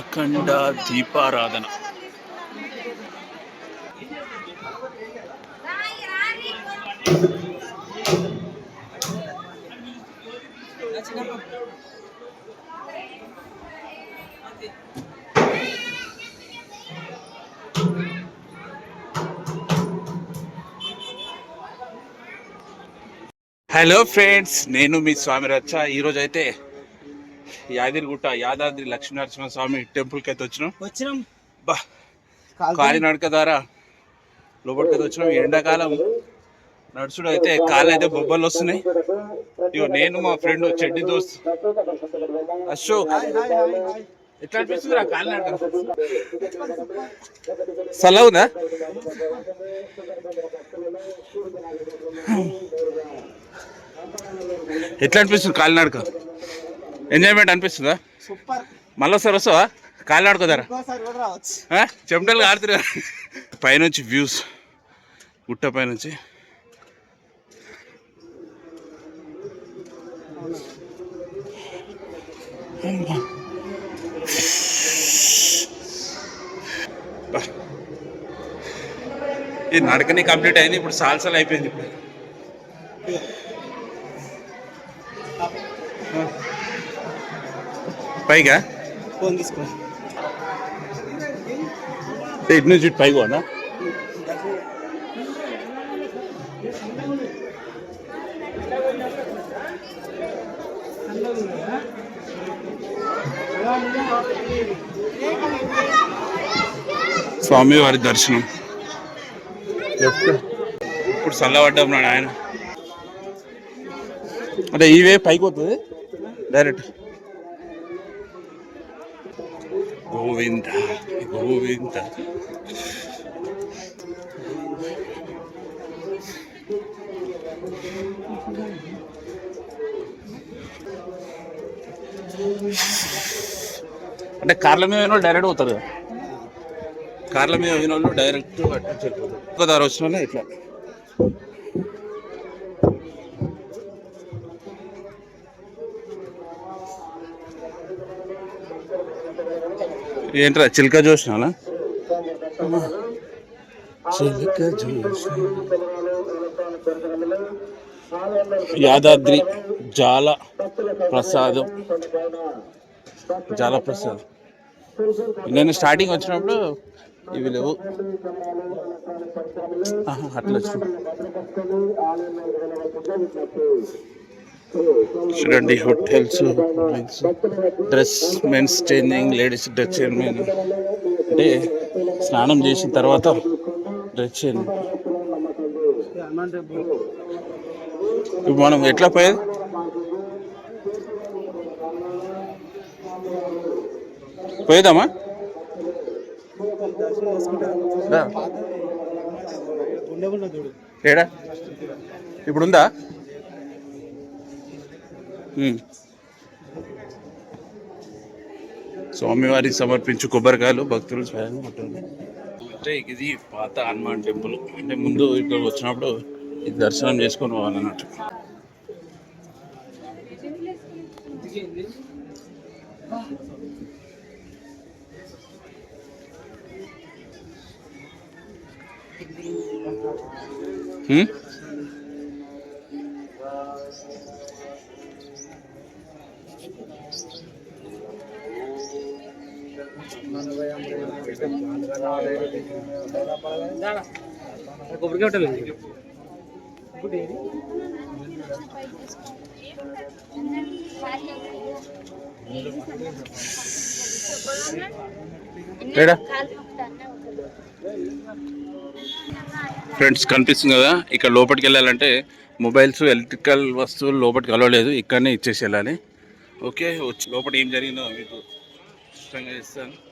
అఖండ దీపారాధన. Hello friends నేను మీ స్వామి రచ్చ. ఈరోజైతే అయితే యాదగిరిగుట్ట యాదాద్రి లక్ష్మీనరసింహ స్వామి టెంపుల్కి అయితే వచ్చినాం. వచ్చినాం. బా కాలినడక ద్వారా లోపలికి అయితే వచ్చినాం ఎండాకాలం నడుచుడు అయితే కాళ్ళు అయితే బొబ్బలు వస్తున్నాయి. ఇగో నేను మా ఫ్రెండ్ చెడ్డి దోస్త్ అశోక్. ఎట్లా అనిపిస్తుంది కాలినడక? సలా ఉందా? ఎట్లా అనిపిస్తుంది కాలినడక? ఎంజాయ్మెంట్ అనిపిస్తుందా? సూపర్ మళ్ళీ ఒకసారి వస్తావా? కూడా రావచ్చు. చెమటలు ఆడుతున్నా. పైనుంచి వ్యూస్ గుట్ట పైనుంచి. ఈ నడకని కంప్లీట్ అయింది ఇప్పుడు సాల్సాలు అయిపోయింది ఇప్పుడు. పైగా? ఫోన్ తీసుకో. ఇటు నుంచి ఇటు పైకి పోనా? స్వామి వారి దర్శనం. ఇప్పుడు చల్లబడ్డాం నాడు ఆయన అంటే ఇవే పైకి పోతుంది? డైరెక్ట్. గోవింద గోవింద. అంటే కార్ల మీద పోయిన డైరెక్ట్ పోతారు కదా? కార్ల మీద పోయిన వాళ్ళు డైరెక్ట్ దారి వచ్చిన ఇట్లా. ఏంట్రా చిల్క చూసినా చిల్క చూసిన యాదాద్రి జాల ప్రసాదం. జాల ప్రసాదం. నేను స్టార్టింగ్ వచ్చినప్పుడు ఇవి లేవు. అట్లా వచ్చిన చూడండి hotels dress mens changing ladies dress changing అంటే స్నానం చేసిన తర్వాత డ్రెస్ చేంజ్ ఇప్పుడు మనం ఎట్లా పోయేది? పోయేదామా? ఏడా? ఇప్పుడు ఉందా స్వామివారికి సమర్పించు కొబ్బరికాయలు భక్తులు స్వయంగా ఉంటుంది అంటే ఇది పాత హనుమాన్ టెంపుల్. అంటే ముందు ఇక్కడ వచ్చినప్పుడు ఇది దర్శనం చేసుకొని పోవాలన్నట్టు. ఉమ్? కొబ్బరికాయ ఉంటుంది ఫ్రెండ్స్ కనిపిస్తుంది కదా? ఇక్కడ లోపలికి వెళ్ళాలంటే మొబైల్స్ ఎలక్ట్రికల్ వస్తువులు లోపలికి వెళ్ళలేదు ఇక్కడనే ఇచ్చేసి వెళ్ళాలి ఓకే వచ్చి లోపల ఏం జరిగిందో మీకు ఇష్టంగా ఇస్తాను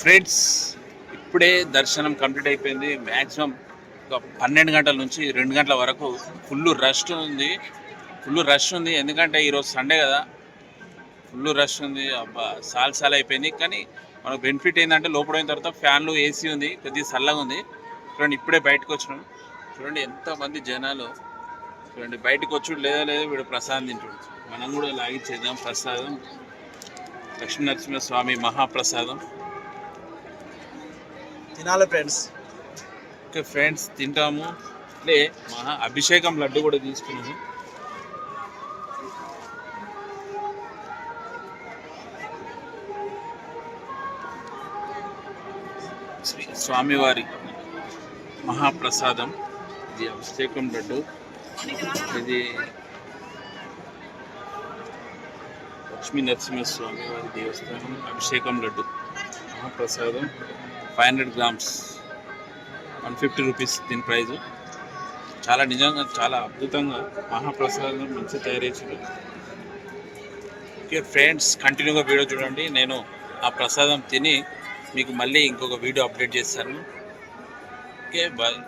ఫ్రెండ్స్ ఇప్పుడే దర్శనం కంప్లీట్ అయిపోయింది. మ్యాక్సిమం ఒక పన్నెండు గంటల నుంచి రెండు గంటల వరకు ఫుల్ రష్ ఉంది. ఫుల్ రష్ ఉంది. ఎందుకంటే ఈరోజు సండే కదా. ఫుల్ రష్ ఉంది. అబ్బా సాల్ సాల్ అయిపోయింది. కానీ మనకు బెనిఫిట్ ఏంటంటే లోపల అయిన తర్వాత ఫ్యాన్లు ఏసీ ఉంది. కొద్దిగా చల్లగా ఉంది. చూడండి ఇప్పుడే బయటకు వచ్చినాం. చూడండి ఎంతమంది జనాలు చూడండి బయటకు వచ్చుడు లేదా లేదా వీడు ప్రసాదం తింటుడు మనం కూడా లాగిచ్చేద్దాం ప్రసాదం. లక్ష్మీ స్వామి మహాప్రసాదం. తినాలి ఫ్రెండ్స్. ఓకే ఫ్రెండ్స్ తింటాము. అంటే మహా అభిషేకం లడ్డు కూడా తీసుకున్నాము. శ్రీ స్వామివారి మహాప్రసాదం. ఇది అభిషేకం లడ్డు. ఇది లక్ష్మీ నరసింహస్వామి వారి దేవస్థానం అభిషేకం laddu. మహాప్రసాదం. Five hundred grams one fifty rupees దీని ప్రైజు. చాలా నిజంగా చాలా అద్భుతంగా మహాప్రసాదం మంచిగా తయారు చేసారు ఓకే ఫ్రెండ్స్ కంటిన్యూగా వీడియో చూడండి. నేను ఆ ప్రసాదం తిని మీకు మళ్ళీ ఇంకొక వీడియో అప్డేట్ చేస్తాను. Okay bye.